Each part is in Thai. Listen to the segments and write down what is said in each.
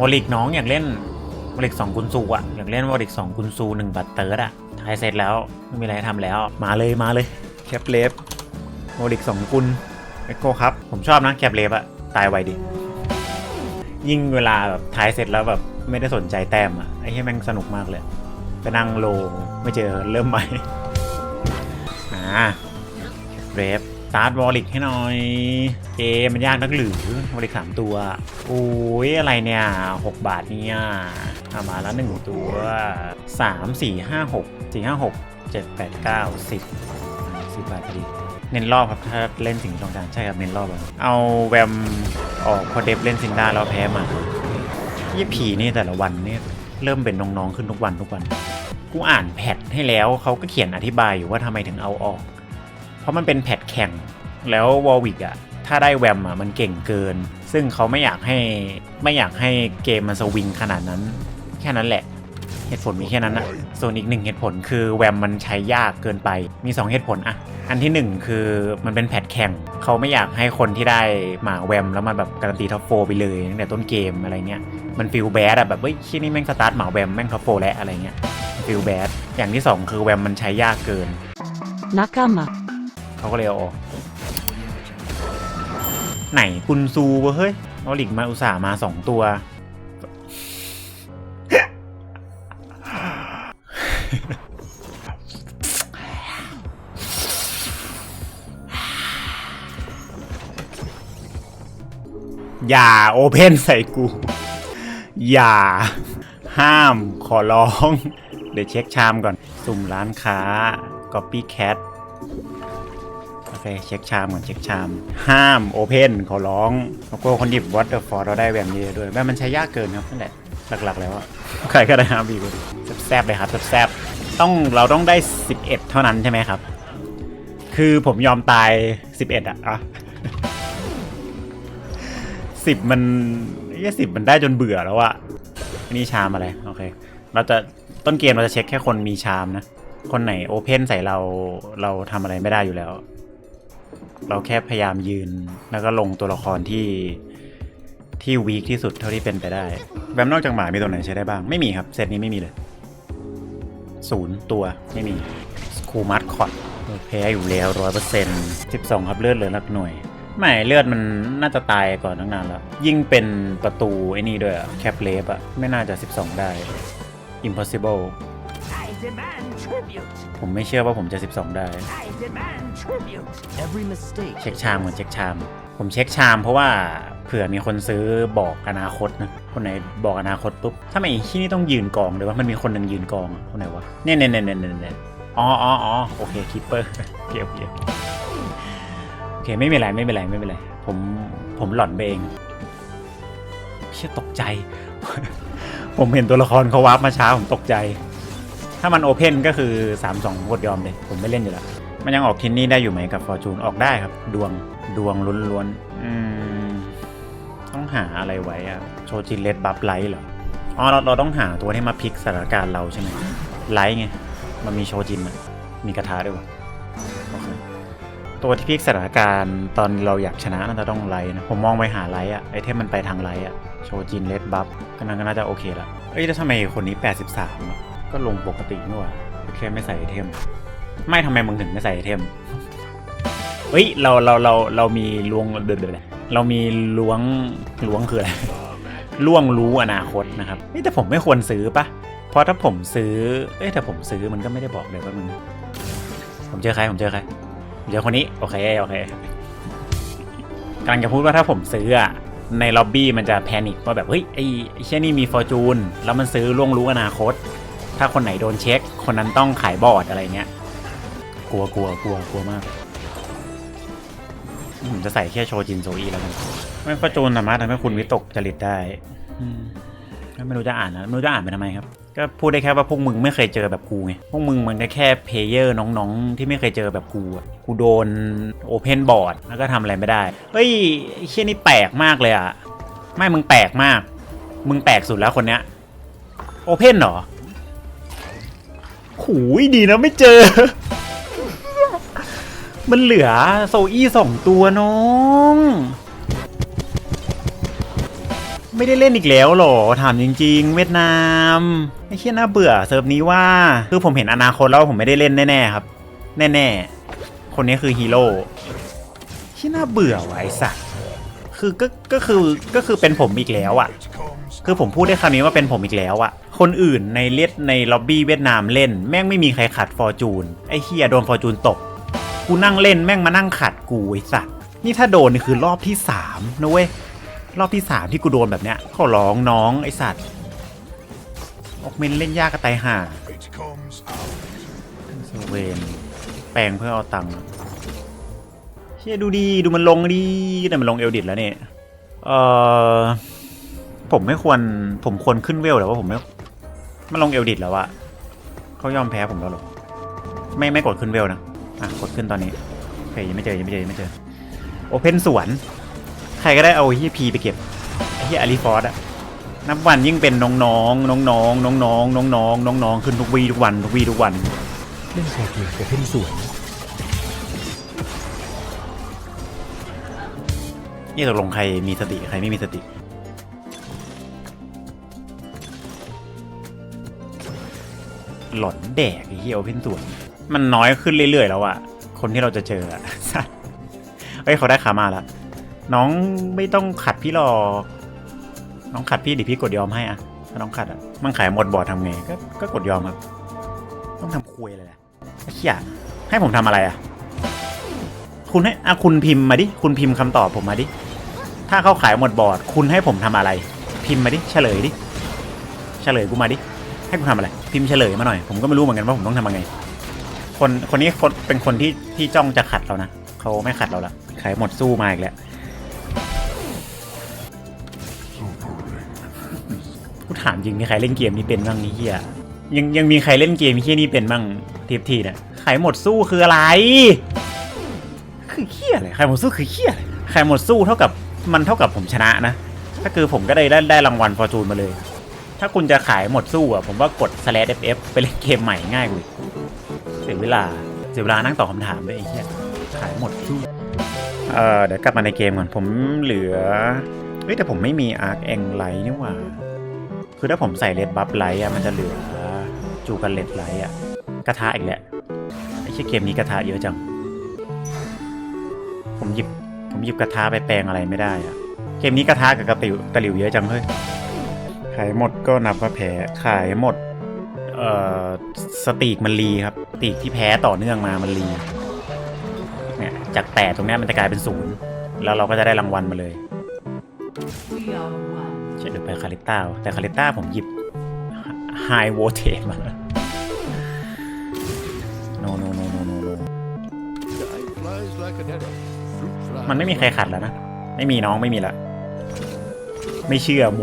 วอลิกน้องอยากเล่นวอลิกสองกุนซูอะอยากเล่นวอลิกสองกุนซูหนึ่งบัตเตอร์ดอะทายเสร็จแล้วไม่มีอะไรให้ทำแล้ว มาเลยมาเลยแคปเลฟวอลิกสองกุนเอ็กโกครับ ผมชอบนะแคปเลฟอะตายไวดิ ยิ่งเวลาแบบทายเสร็จแล้วแบบไม่ได้สนใจแต้มอะไอ้ที่แม่งสนุกมากเลยไปนั่งโลไม่เจอเริ่มใหม่อ่าเรฟ ตาร์ทวอลิกให้หน่อยเอมันยากนักหรือวอลิกสามตัวโอ้ยอะไรเนี่ยหกบาทเนี่ยทำมาแล้วหนึ่งตัวสามสี่ห้าหกสี่ห้าหกเจ็ดแปดเก้าสิบสิบบาทพอดีเน้นรอบครับถ้าเล่นสิ่งตรงกลางใช่ครับเน้นรอบอะเอาแวมออกพอเดฟเล่นซินด้าแล้วแพ้มายี่ผีนี่แต่ละวันเนี่ยเริ่มเป็นน้องๆขึ้นทุกวันทุกวัน กูอ่านแพทให้แล้วเขาก็เขียนอธิบายอยู่ว่าทำไมถึงเอาออก เพราะมันเป็นแพทแข่ง แล้ววอลวิกอะถ้าได้แวมอะมันเก่งเกิน ซึ่งเขาไม่อยากให้ไม่อยากให้เกมมันสวิงขนาดนั้น แค่นั้นแหละ เหตุผลมีแค่นั้นอะส่วนอีกหนึ่งเหตุผลคือแวมมันใช้ยากเกินไปมี 2 เหตุผลอะอันที่ 1 คือมันเป็นแพทแข่ง เขาไม่อยากให้คนที่ได้หมาแวมแล้วมันแบบการันตีท็อปโฟไปเลยตั้งแต่ต้นเกมอะไรเงี้ยมันฟิลแบดอะแบบเฮ้ยที่นี่แม่งสตาร์ทหมาแวมแม่งท็อปโฟแล้วอะไรเงี้ยฟิลแบดอย่างที่ 2 คือแวมมันใช้ยากเกิน仲間 เขาก็เลยเอาออกไหนกุนซูวะเฮ้ยเอาหลิกมาอุตส่าห์มาสองตัว อย่าโอเพนใส่กู อย่า ห้ามขอร้อง เดี๋ยวเช็คชามก่อน สุ่มร้านค้า Copycat เคเช็คชามก่อนเช็คชาม ห้ามโอเพนขอร้องแล้วก็คนหยิบวัตเตอร์ฟอร์เราได้แบบนี้ด้วยแม่มันใช้ยากเกินครับนั่นแหละหลักๆแล้วอะใครก็ได้ครับบีกแซบๆเลยครับแซบๆต้องเราต้องได้ 11 เท่านั้นใช่ไหมครับ คือผมยอมตาย 11อะอะสิบมันไอ้สิบมันได้จนเบื่อแล้วอะอันนี้ชามอะไรโอเค เราจะต้นเกมเราจะเช็คแค่คนมีชามนะ คนไหนโอเพนใส่เราเราทำอะไรไม่ได้อยู่แล้ว เราแค่พยายามยืน แล้วก็ลงตัวละครที่ที่วีคที่สุดเท่าที่เป็นไปได้แวมนอกจากหมามีตัวไหนใช้ได้บ้าง ไม่มีครับ เซตนี้ไม่มีเลยศูนย์ตัวไม่มีสคูมัสคอตแพ้อยู่แล้วร้อยเปอร์เซ็นต์สิบสองครับเลือดเหลือหลักหน่วย ไม่เลือดมันน่าจะตายก่อนตั้งนานแล้ว ยิ่งเป็นประตูไอ้นี่ด้วยแคปเลฟอะไม่น่าจะ 12 ได้ impossible ผมไม่เชื่อว่าผมจะ 12 ได้ I demand tribute. Every mistake เช็คชามก่อนเช็คชาม ผมเช็คชามเพราะว่าเผื่อมีคนซื้อบอกอนาคตนะ คนไหนบอกอนาคตปุ๊บ ถ้าไม่ที่นี่ต้องยืนกองเลยว่ามันมีคนหนึ่งยืนกองอะคนไหนวะ เนี่ยเนี่ยเนี่ยเนี่ยเนี่ยอ๋ออ๋ออ๋อโอเคคิปเปอร์เกี่ยวเกี่ยวโอเคไม่เป็นไรไม่เป็นไรไม่เป็นไร ผมผมหล่อนไปเองเชี่ยตกใจ ผมเห็นตัวละครเขาวาร์ปมาช้าผมตกใจ ถ้ามันโอเพนก็คือ 3 2กดยอมเลย ผมไม่เล่นอยู่แล้ว มันยังออกทินนี่ได้อยู่ไหมกับฟอร์จูนออกได้ครับ ดวงดวงล้วนๆอืมต้องหาอะไรไว้อะโชจินเลดบัฟไลท์เหรออ๋อเราเราต้องหาตัวที่มาพลิกสถานการณ์เราใช่ไหมไลท์ไงมันมีโชจินอะมีกระทะด้วยวะโอเคตัวที่พลิกสถานการณ์ตอนเราอยากชนะน่าจะต้องไลท์นะผมมองไปหาไลท์อะไอเทมมันไปทางไลท์อะโชจินเลดบัฟก็นั้นก็น่าจะโอเคละเอ้ยแล้วทำไมคนนี้ 83อะ ก็ลงปกตินี่หว่าแค่ไม่ใส่ไอเทม ไม่ทำไมมึงถึงไม่ใส่ไอเทมเฮ้ยเราเราเราเรามีลวงเดินเลยเรามีล้วงล้วงคืออะไรล่วงรู้อนาคตนะครับเฮ้แต่ผมไม่ควรซื้อปะเพราะถ้าผมซื้อเอ้แต่ผมซื้อมันก็ไม่ได้บอกเลยว่ามึงผมเจอใครผมเจอใครผมเจอคนนี้โอเคโอเคกำลังจะพูดว่าถ้าผมซื้ออะในล็อบบี้มันจะแพนิคว่าแบบเฮ้ยไอ้ไอ้เช่นนี่มีฟอร์จูนแล้วมันซื้อล่วงรู้อนาคต ถ้าคนไหนโดนเช็ค คนนั้นต้องขายบอร์ดอะไรเงี้ย กลัวกลัวกลัวกลัวมาก ผมจะใส่แค่โชจินโซอีแล้วกันไม่ประจูนสามารถทำให้คุณวิตกจริตได้อืมไม่รู้จะอ่านนะไม่รู้จะอ่านไปทำไมครับ ก็พูดได้แค่ว่าพวกมึงไม่เคยเจอแบบกูไง พวกมึงมันก็แค่เพลเยอร์น้องๆ ที่ไม่เคยเจอแบบกูอะกูโดนโอเพนบอร์ดแล้วก็ทำอะไรไม่ได้ เฮ้ยไอ้เชี่ยนี่แปลกมากเลยอะไม่มึงแปลกมาก มึงแปลกสุดแล้วคนเนี้ย โอเพนเหรอ หูยดีนะไม่เจอ มันเหลือโซอี้สองตัวน้อง ไม่ได้เล่นอีกแล้วหรอ ถามจริง ๆ เวียดนามไอ้เชี่ยน่าเบื่อเซิร์ฟนี้ว่า คือผมเห็นอนาคตแล้วผมไม่ได้เล่นแน่ๆครับ แน่ๆ คนนี้คือฮีโร่ที่น่าเบื่อไอ้สัสคือก็ก็คือก็คือเป็นผมอีกแล้วอะ่ะ คือผมพูดได้คำนี้ว่าเป็นผมอีกแล้วอะ คนอื่นในเลียดในล็อบบี้เวียดนามเล่น แม่งไม่มีใครขัดฟอร์จูนไอ้เฮียโดนฟอร์จูนตก กูนั่งเล่นแม่งมานั่งขัดกูไอ้สัตว์นี่ถ้าโดนนี่คือรอบที่สามนะเว้ยรอบที่สามที่กูโดนแบบเนี้ยขอร้องน้องไอ้สัตว์ออกเมนเล่นยากกระตายห่าเซเวนแปลงเพื่อเอาตังค์เชี่ยดูดีดูมันลงดีแต่มันลงเอลดิตแล้วเนี่ยเออผมไม่ควรผมควรขึ้นเวลแต่ว่าผมไม่ มันลงเอลดิตแล้วอะเขายอมแพ้ผมแล้วเหรอ ไม่ไม่กดขึ้นเวลนะ อะกดขึ้นตอนนี้โอเคยังไม่เจอยังไม่เจอยังไม่เจอ โอเพนสวน ใครก็ได้เอาเฮียพีไปเก็บไอ้เฮียอารีฟอร์ดอะนับวันยิ่งเป็นน้องๆน้องๆน้องๆน้องๆน้องๆขึ้นทุกวีทุกวันทุกวีทุกวันเล่นโคเกมโอเพนสวนนี่ตกลงใครมีสติใครไม่มีสติ หลอนแดกไอ้เฮียโอเพนส่วนมันน้อยขึ้นเรื่อยๆแล้วอะคนที่เราจะเจออะสัสเฮ้ยเขาได้ขามาแล้วน้องไม่ต้องขัดพี่หรอกน้องขัดพี่ดิพี่กดยอมให้อะถ้าน้องขัดอะมันขายหมดบอร์ดทำไงก็ก็กดยอมครับต้องทำคุยเลยแหละไอ้เหี้ยให้ผมทำอะไรอะคุณให้อะคุณพิมพ์มาดิ คุณพิมพ์คำตอบผมมาดิ ถ้าเขาขายหมดบอร์ด คุณให้ผมทำอะไร พิมพ์มาดิ เฉลยดิ เฉลยกูมาดิ ให้กูทำอะไร พิมพ์เฉลยมาหน่อย ผมก็ไม่รู้เหมือนกันว่าผมต้องทำยังไง คนคนนี้คนเป็นคนที่ที่จ้องจะขัดเรานะเขาไม่ขัดเราละขายหมดสู้มาอีกแล้วกูถามจริงมีใครเล่นเกมนี้เป็นบ้างนี่เฮียยังยังมีใครเล่นเกมเฮียนี้เป็นบ้างทีทีเนี่ยขายหมดสู้คืออะไร คือเฮียอะไรขายหมดสู้คือเฮียอะไรขายหมดสู้เท่ากับมันเท่ากับผมชนะนะ ถ้าคือผมก็ได้ได้ได้รางวัลฟอร์จูนมาเลย ถ้าคุณจะขายหมดสู้อะผมว่ากด slash ff ไปเล่นเกมใหม่ง่ายกว่าเสียเวลาเสียเวลานั่งตอบคำถามด้วยไอ้เหี้ยขายหมดสู้เออเดี๋ยวกลับมาในเกมก่อนผมเหลือเฮ้ยแต่ผมไม่มีอาร์คแองไลท์นี่หว่า คือถ้าผมใส่เลดบัฟไลท์อะมันจะเหลือจูกันเลดไลท์อะกระทะอีกแหละไอ้เชี่ยเกมนี้กระทะเยอะจัง ผมหยิบผมหยิบกระทะไปแปลงอะไรไม่ได้อะเกมนี้กระทะกับกระติวตะหลิวเยอะจังเฮ้ย ขายหมดก็นับว่าแพ้ขายหมดเอ่อสตีกมันรีครับสตีกที่แพ้ต่อเนื่องมามันรีเนี่ยจากแปดตรงนี้มันจะกลายเป็นศูนย์แล้วเราก็จะได้รางวัลมาเลยเช่นเดี๋ยไปคาริต้าแต่คาริต้าผมหยิบไฮโวเทมาโนโนโนโนโนโนมันไม่มีใครขัดแล้วนะ ไม่มีน้องไม่มีละ ไม่เชื่อโม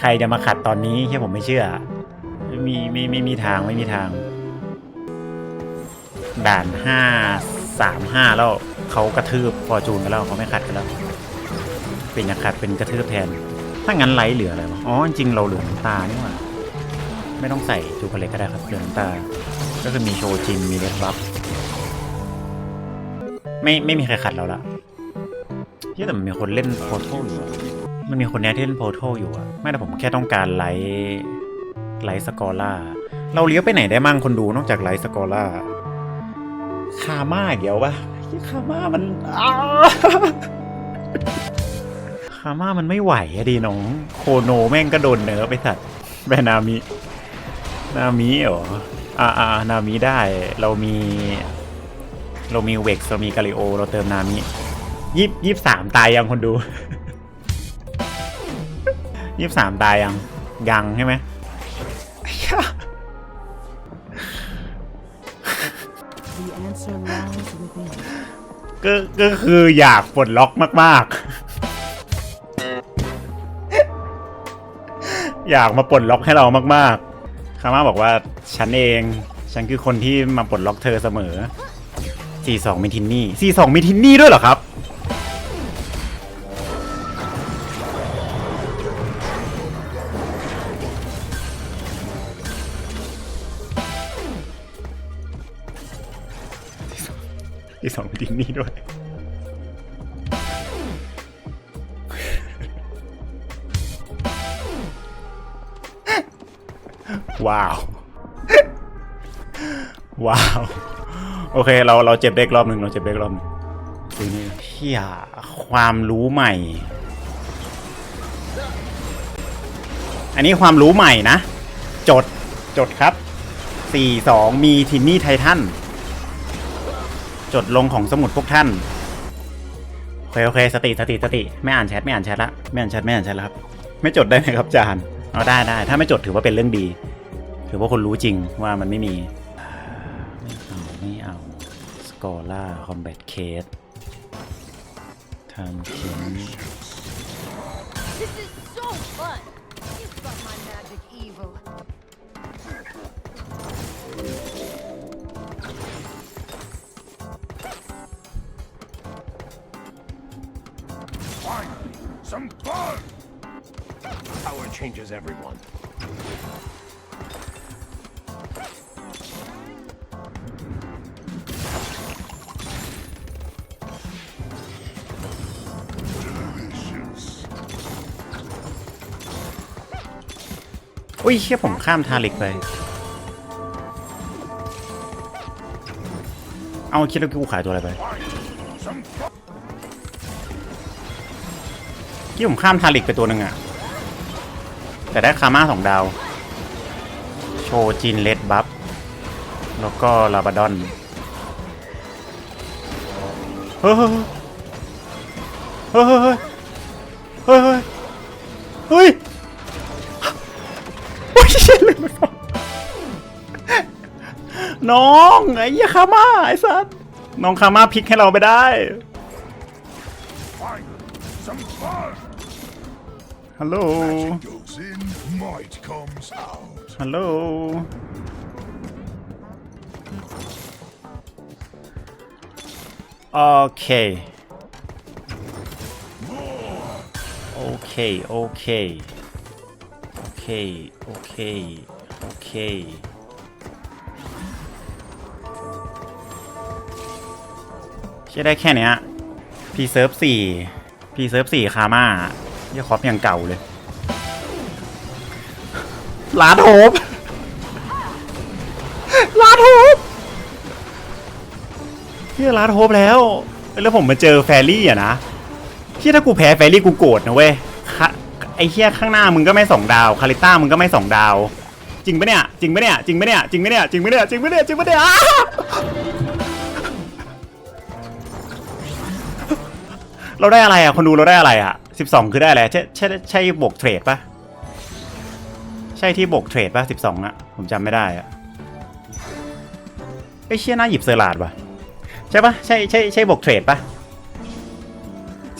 ใครจะมาขัดตอนนี้แค่ผมไม่เชื่อ ไม่มีไม่ไม่มีทางไม่มีทาง ด่านห้าสามห้าแล้วเขากระทืบฟอร์จูนกันแล้วเขาไม่ขัดกันแล้ว เป็นอยากขัดเป็นกระทืบแทน ถ้างั้นไลท์เหลืออะไรวะอ๋อจริงเราเหลือน้ำตานี่หว่าไม่ต้องใส่จูกเล็กก็ได้ครับเหลือน้ำตา ก็คือมีโชจินมีเลสบัฟไม่ไม่มีใครขัดเราละที่แต่มีคนเล่นโพโทอยู่อะ มันมีคนเนี้ยที่เล่นโพโทอยู่อะไม่แต่ผมแค่ต้องการไลท์ไลท์สกอร่า เราเลี้ยวไปไหนได้มั่งคนดูนอกจากไลท์สกอร่า คาม่าเดี๋ยวปะคาม่ามันคาม่ามันไม่ไหวอะดีน้อง โคโนแม่งก็โดนเนื้อไปสัตว์แบนามิ นามิเหรออ่าอ่านามิได้ เรามี เรามีเวกเรามีกาลิโอ เราเติมนามิยี่ยี่สามตายยังคนดู ยี่สามตายยัง ยังใช่ไหมไอ้เหี้ย The answer lies within. ก็ก็คืออยากปลดล็อกมาก ๆ อยากมาปลดล็อกให้เรามาก ๆ คาม่าบอกว่าฉันเอง ฉันคือคนที่มาปลดล็อกเธอเสมอ 42มิทินนี่ 42มิทินนี่ด้วยเหรอครับ ที่สองดินนี่ด้วย ว้าว ว้าว โอเค เราเราเจ็บเด็กรอบหนึ่งเราเจ็บเด็กรอบหนึ่งที่ยความรู้ใหม่ อันนี้ความรู้ใหม่นะ จด จดครับสี่สองมีทินนี่ไททัน จดลงของสมุดพวกท่านโอเคโอเคสติสติสติไม่อ่านแชทไม่อ่านแชทละไม่อ่านแชทไม่อ่านแชทล้วครับ ไม่จดได้ไหมครับจานเอาได้ได้ถ้าไม่จดถือว่าเป็นเรื่องดี ถือว่าคนรู้จริงว่ามันไม่มีไม่เอาไม่เอาสกอร่าคอมแบทเคสทำเขีย some fun! Power changes everyone. Delicious. อุ้ยเชี่ยผมข้ามทาริกไป เอาคิดว่ากูขายตัวอะไรไป ที่ผมข้ามทาริกไปตัวหนึ่งอะแต่ได้คาม่าสองดาว โชจินเลดบัฟแล้วก็ลาบาดอนเฮ้ยเฮ้ยเฮ้ยเฮ้ยเฮ้ยเฮ้ยเฮ้ยโอ้ยเชี่ยลืมไปฟังน้องไอ้เหี้ยคาม่าไอ้สัสน้องคาม่าพลิกให้เราไปได้ Finally, some fun! ฮัลโหล Goes in, might comes out. ฮัลโหลโอเคโพีเซิร์ฟสี่พีเซิร์ฟสี่คาม่าเยี่ยคอปยังเก่าเลยลาโทบลาโทบเฮียลาโทบแล้ว แล้วผมมาเจอแฟรี่อะนะเฮียถ้ากูแพ้แฟรี่กูโกรธนะเว้ยไอ้เฮียข้างหน้ามึงก็ไม่สองดาว คาริต้ามึงก็ไม่สองดาว จริงปะเนี่ย จริงปะเนี่ย จริงปะเนี่ย จริงปะเนี่ย จริงปะเนี่ย จริงปะเนี่ย จริงปะเนี่ย เราได้อะไรอะคนดูเราได้อะไรอะสิบสองคือได้อะไรใช่ใช่ใช่บวกเทรดปะใช่ที่บวกเทรดปะสิบสองอะผมจำไม่ได้อะไอ้เชี่ยน่าหยิบเซอร์ลาดป่ะใช่ปะใช่ใช่ใช่บวกเทรดปะ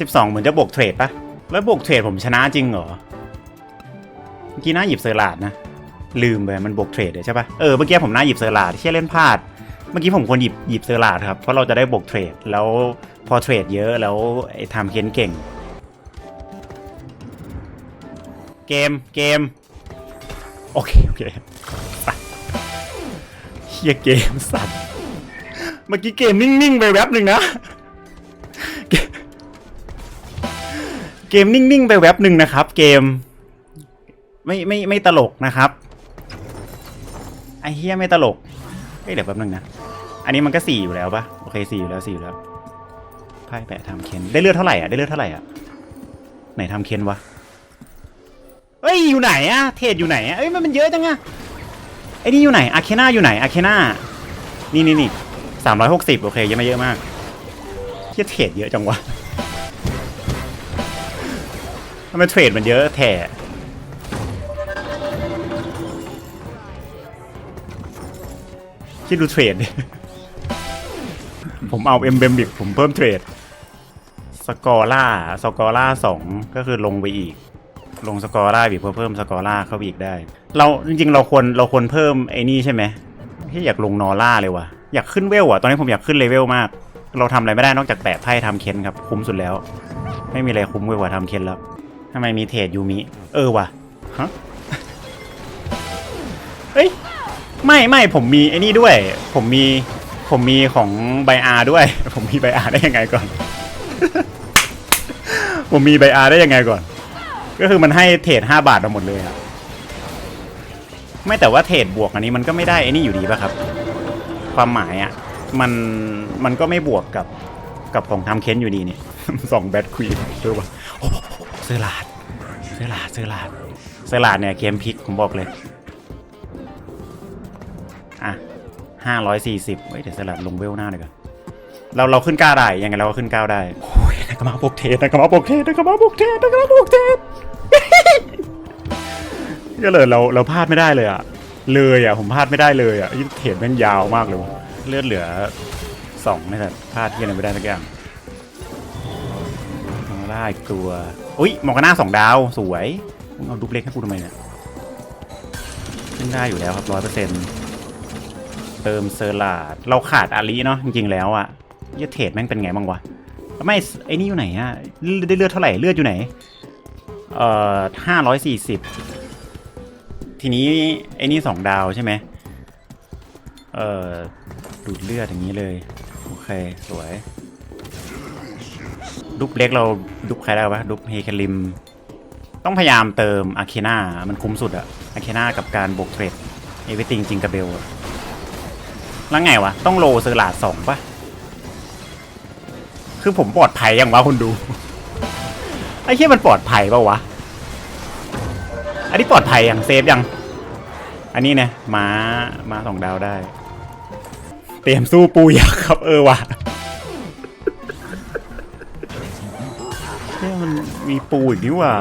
สิบสองเหมือนจะบวกเทรดปะแล้วบวกเทรดผมชนะจริงเหรอเมื่อกี้น่าหยิบเซอร์ลาดนะลืมไปมันบวกเทรดเลยใช่ปะเออเมื่อกี้ผมน่าหยิบเซอร์ลาดเชี่ยเล่นพลาดเมื่อกี้ผมควรหยิบหยิบเซอร์ลาดครับเพราะเราจะได้บวกเทรดแล้ว พอเทรดเยอะแล้วไอ้ทำเค้นเก่ง เกมเกม โอเค โอเคเฮียเกมสัตว์ เมื่อกี้เกมนิ่ง ๆ ไปแวบหนึ่งนะ เกมนิ่ง ๆ ไปแวบหนึ่งนะครับ เกม ไม่ไม่ไม่ตลกนะครับไอเฮียไม่ตลกเฮ้ยเดี๋ยวแป๊บหนึงนะ อันนี้มันก็สี่อยู่แล้วปะโอเคสี่อยู่แล้วสี่อยู่แล้ว ไพ่แปะทำเคนได้เลือดเท่าไหร่อะได้เลือดเท่าไหร่อะไหนทำเคนวะเอ้ยอยู่ไหนอะเทรดอยู่ไหนอะเอ้ยมันมันเยอะจังอะไอ้นี่อยู่ไหนอาเคนาอยู่ไหนอาเคนานี่นี่นี่สามร้อยหกสิบโอเคยังไม่เยอะมากเทียเทรดเยอะจังวะทำไมเทรดมันเยอะแถคิดดูเทรดดิผมเอาเอ็มเบมบิกผมเพิ่มเทรด กอร่าสกอร่าสองก็คือลงไปอีก ลงสกอร่าอีกเพื่อเพิ่มสกอร่าเข้าไปอีกได้ เราจริงๆเราควรเราควรเพิ่มไอ้นี่ใช่ไหมที่อยากลงนอร่าเลยว่ะอยากขึ้นเวลอะตอนนี้ผมอยากขึ้นเลเวลมาก เราทำอะไรไม่ได้นอกจากแปะไพ่ทำเค้นครับคุ้มสุดแล้ว ไม่มีอะไรคุ้มกว่าทำเค้นแล้วทำไมมีเทรดยูมิเออว่ะฮะเอ้ยไม่ไม่ผมมีไอ้นี่ด้วย ผมมีผมมีของไบอาด้วย ผมมีไบอาได้ยังไงก่อน ผมมีไบอาได้ยังไงก่อน ก็คือมันให้เทรดห้าบาทมาหมดเลยอะไม่แต่ว่าเทรดบวกอันนี้มันก็ไม่ได้ไอ้นี่อยู่ดีป่ะครับ ความหมายอะ่ะมันมันก็ไม่บวกกับกับของทำเค้นอยู่ดีนี่ สองแบทควีนดูป่ะโอ้เซอร์ลาดเซอร์ลาดเซอร์ลาดเซอร์ลาดเนี่ยเกมพลิกผมบอกเลยอะห้าร้อยสี่สิบเฮ้ยเดี๋ยวเซอร์ลาดลงเวลหน้าเลยกันเราเราขึ้นก้าวได้ยังไงเราก็ขึ้นก้าวได้โนักมาบวกเทสนักมาบวกเทสนักมาบวกเทสนักมาบวกเทสก็เลยเราเราพลาดไม่ได้เลยอะเลยอะผมพลาดไม่ได้เลยอะยิ่งเทรดแม่งยาวมากเลยเลือดเหลือสองนี่แหละพลาดที่อะไรไม่ได้สักอย่างมองได้กลัวอุ้ยมองกันหน้าสองดาวสวยมึงเอาดูเล็กให้กูทำไมเนี่ยขึ้นได้อยู่แล้วครับร้อยเปอร์เซ็นต์เติมเซอร์ลาดเราขาดอาลีเนาะจริงๆแล้วอะยี่เทรดแม่งเป็นไงบ้างวะ ไม่ไอ้นี่อยู่ไหนอะได้เลือดเท่าไหร่เลือดอยู่ไหน เอ่อห้าร้อยสี่สิบทีนี้ไอ้นี่สองดาวใช่ไหมเอ่อดูดเลือดอย่างนี้เลย โอเค สวยดุบเล็กเราดุบใครได้ปะดุบเฮคาริม ต้องพยายามเติมอาเคนามันคุ้มสุดอะอาเคนากับการบวกเทรดเอวิติงจิงกาเบลแล้วไงวะ ต้องโลเซอร์ลาดสองปะ คือผมปลอดภัยยังวะคุณดู ไอ้เหี้ยมันปลอดภัยเปะวะ อันนี้ปลอดภัยยังเซฟยัง อันนี้เนี่ยม้าม้าสองดาวได้ เตรียมสู้ปูยักษ์ครับเออวะเนี่ยมันมีปูอีกนี่ว่า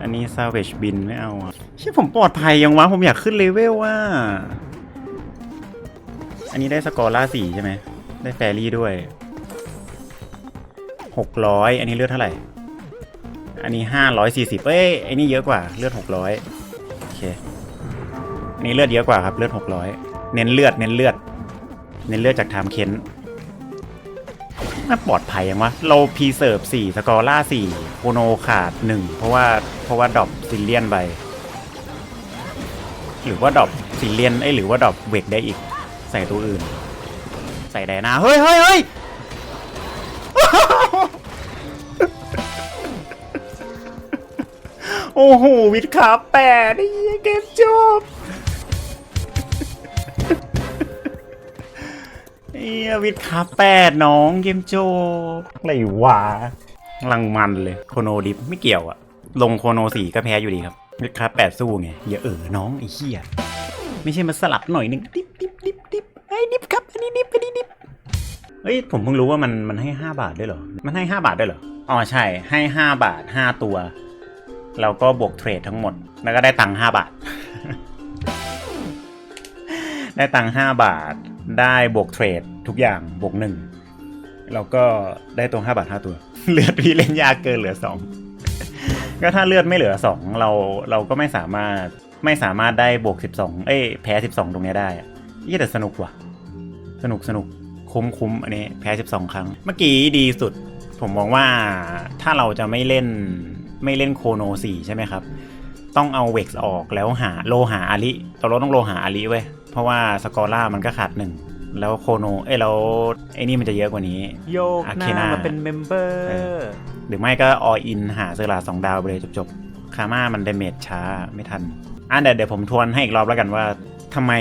อันนี้ซาเวชบินไม่เอาอะเชื่อผมปลอดภัยยังวะ ผมอยากขึ้นเลเวลว่า อันนี้ได้สกอร์ล่าสี่ใช่ไหม ได้แฟรี่ด้วย หกร้อยอันนี้เลือดเท่าไหร่ อันนี้ห้าร้อยสี่สิบเอ้ยอ้นี่เยอะกว่าเลือดหกร้อยโอเค อันนี้เลือดเยอะกว่าครับเลือดหกร้อยเน้นเลือดเน้นเลือด เน้นเลือดจากไทม์เค้นน่าปลอดภัยยังวะ เราพีเซิร์ฟสี่สกอร์ล่าสี่โคโนขาดหนึ่งเพราะว่าเพราะว่าดรอปซิลเลียนไป หรือว่าดรอปซิลเลียนเอ้ยหรือว่าดรอปเวกได้อีก ใส่ตัวอื่น ใส่ไดนาเฮ้ยเฮ้ยเฮ้ย โอ้โห วิดขาแปดไอ้เหี้ยเกมจบไอ้เหี้ยวิดขาแปดน้องเกมจบอะไรวะกำลังมันเลยโคโนดิฟไม่เกี่ยวอะลงโคโนสี่ก็แพ้อยู่ดีครับวิดขาแปดสู้ไงอย่าเออน้องไอ้เหี้ยไม่ใช่มาสลับหน่อยหนึ่งดิบดิบดิบดิบไอ้ดิบครับอันนี้ดิบอันนี้ดิบเฮ้ยผมเพิ่งรู้ว่ามันมันให้ห้าบาทด้วยเหรอ มันให้ห้าบาทด้วยเหรอ อ๋อใช่ให้ห้าบาทห้าตัว แล้วก็บวกเทรดทั้งหมด แล้วก็ได้ตังค์ห้าบาท ได้ตังค์ห้าบาท ได้บวกเทรดทุกอย่างบวกหนึ่งแล้วก็ได้ตัวห้าบาทห้าตัว เลือดพี่เล่นยากเกินเหลือสองก็ถ้าเลือดไม่เหลือสองเราเราก็ไม่สามารถไม่สามารถได้บวกสิบสองเอ้ยแพ้สิบสองตรงเนี้ยได้อะยี่แต่สนุกว่ะ สนุกสนุกคุ้มคุ้มอันนี้แพ้ 12 ครั้ง เมื่อกี้ดีสุด ผมมองว่าถ้าเราจะไม่เล่น ไม่เล่นโคโน4ใช่ไหมครับ ต้องเอาเวกซ์ออกแล้วหาโลหาอาริเราต้องโลหาอาริเว้ย เพราะว่าสกอร่ามันก็ขาดหนึ่งแล้วโคโน เอ้ยแล้วไอ้นี่มันจะเยอะกว่านี้ โยกหอาเคน้าน่ามาเป็นเมมเบอเอร์ หรือไม่ก็ออินหาเซอร์ลาสองดาวไปเลยจบๆ คาม่ามันเดเมจช้าไม่ทัน อะเดี๋ยวเดี๋ยวผมทวนให้อีกรอบแล้วกันว่าทำไม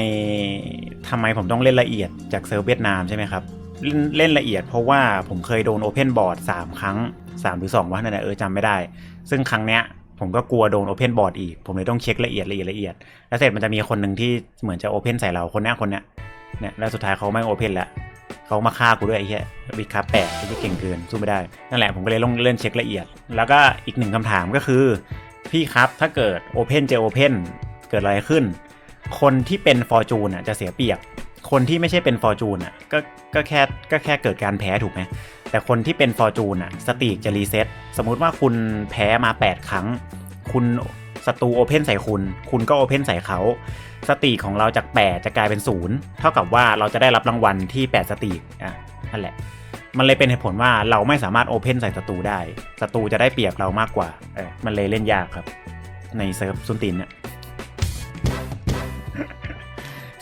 ทำไมผมต้องเล่นละเอียดจากเซิร์ฟเวียดนามใช่ไหมครับ เล่นเล่นละเอียดเพราะว่าผมเคยโดนโอเพนบอร์ด3 ครั้ง 3หรือ2วะนั่นแหละเออจำไม่ได้ ซึ่งครั้งเนี้ยผมก็กลัวโดนโอเพนบอร์ดอีก ผมเลยต้องเช็คละเอียดละเอียดละเอียด แล้วเสร็จมันจะมีคนหนึ่งที่เหมือนจะโอเพนใส่เราคนเนี้ยคนเนี้ยเนี่ยแล้วสุดท้ายเขาไม่โอเพนล้วเขามาฆ่ากูด้วยไอ้เหี้ยวิคาแปดที่เก่งเกินสู้ไม่ได้นั่นแหละผมก็เลยลงเล่นเช็คละเอียด แล้วก็อีกหนึ่งคำถามก็คือ พี่ครับถ้าเกิดโอเพนเจอโอเพนเกิดอะไรขึ้น คนที่เป็นฟอร์จูนอะจะเสียเปรียบคนที่ไม่ใช่เป็นฟอร์จูนอะก็ก็แค่ก็แค่เกิดการแพ้ถูกไหม แต่คนที่เป็นฟอร์จูนอะสตีกจะรีเซ็ตสมมุติว่าคุณแพ้มา 8 ครั้ง คุณศัตรูโอเพนใส่คุณ คุณก็โอเพนใส่เขา สตีของเราจาก 8 จะกลายเป็น 0 เท่ากับว่าเราจะได้รับรางวัลที่ 8 สตีอะนั่นแหละ มันเลยเป็นเหตุผลว่าเราไม่สามารถโอเพนใส่ศัตรูได้ศัตรูจะได้เปรียบเรามากกว่าเออมันเลยเล่นยากครับ ในเซิร์ฟซุนตินเนี่ย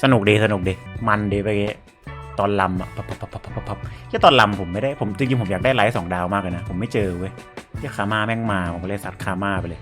สนุกดีสนุกดีมันดีไปเงี้ ตอนลำอะปับปับปับปับปับปับแค่ตอนลำผมไม่ได้ผมจริงๆผมอยากได้ไลท์สองดาวมากเลยนะ ผมไม่เจอเว้ยที่คามาแม่งมาผมก็เลยสัตว์คามาไปเลย